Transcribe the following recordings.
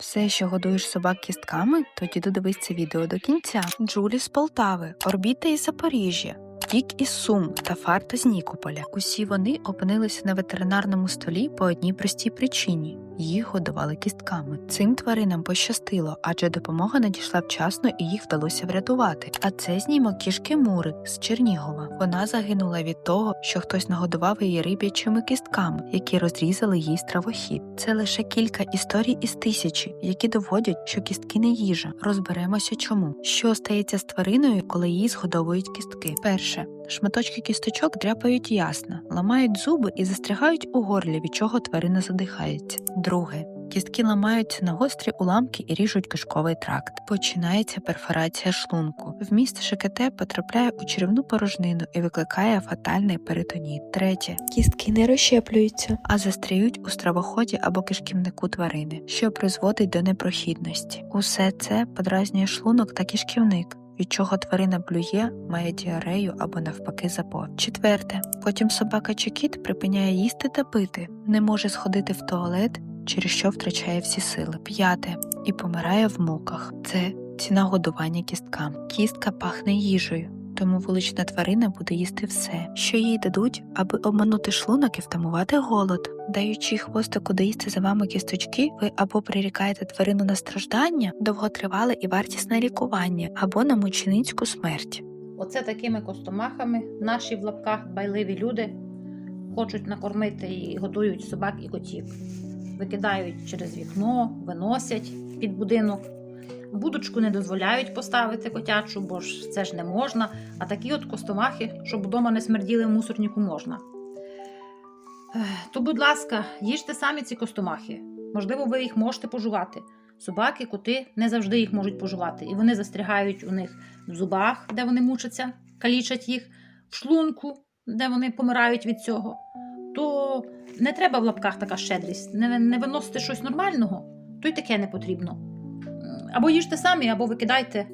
Все, що годуєш собак кістками, тоді додивись це відео до кінця. Джулі з Полтави, Орбіта із Запоріжжя. Дік із Сум та Фарта з Нікополя. Усі вони опинилися на ветеринарному столі по одній простій причині їх годували кістками. Цим тваринам пощастило, адже допомога надійшла вчасно і їх вдалося врятувати. А це знімок кішки Мури з Чернігова. Вона загинула від того, що хтось нагодував її риб'ячими кістками, які розрізали їй стравохід. Це лише кілька історій із тисячі, які доводять, що кістки не їжа. Розберемося, чому що стається з твариною, коли їй згодовують кістки. Перше шматочки кісточок дряпають ясно, ламають зуби і застрягають у горлі, від чого тварина задихається. Друге. Кістки ламаються на гострі уламки і ріжуть кишковий тракт. Починається перфорація шлунку. Вміст ШКТ потрапляє у черевну порожнину і викликає фатальний перитоніт. Третє. Кістки не розщеплюються, а застряють у стравоході або кишківнику тварини, що призводить до непрохідності. Усе це подразнює шлунок та кишківник від чого тварина блює, має діарею або навпаки запор. Четверте, потім собака чи кіт припиняє їсти та пити, не може сходити в туалет, через що втрачає всі сили. П'яте і помирає в муках. Це ціна годування кісткам. Кістка пахне їжею. Тому вулична тварина буде їсти все, що їй дадуть, аби обманути шлунок і втамувати голод. Даючи хвостику доїсти за вами кісточки, ви або прирікаєте тварину на страждання, довготривале і вартісне лікування, або на мученицьку смерть. Оце такими костомахами наші в лапках байливі люди хочуть накормити і годують собак і котів. Викидають через вікно, виносять під будинок. Будочку не дозволяють поставити котячу, бо ж це ж не можна. А такі от костомахи, щоб вдома не смерділи в мусорнику, можна. То, будь ласка, їжте самі ці костомахи. Можливо, ви їх можете пожувати. Собаки, коти не завжди їх можуть пожувати, і вони застрягають у них в зубах, де вони мучаться, калічать їх, в шлунку, де вони помирають від цього. То не треба в лапках така щедрість. Не, не виносите щось нормального, то й таке не потрібно. Або їжте самі, або викидайте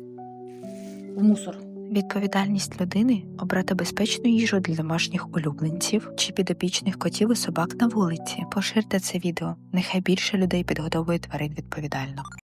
в мусор. Відповідальність людини обрати безпечну їжу для домашніх улюбленців чи підопічних котів і собак на вулиці. Поширте це відео. Нехай більше людей підгодовує тварин відповідально.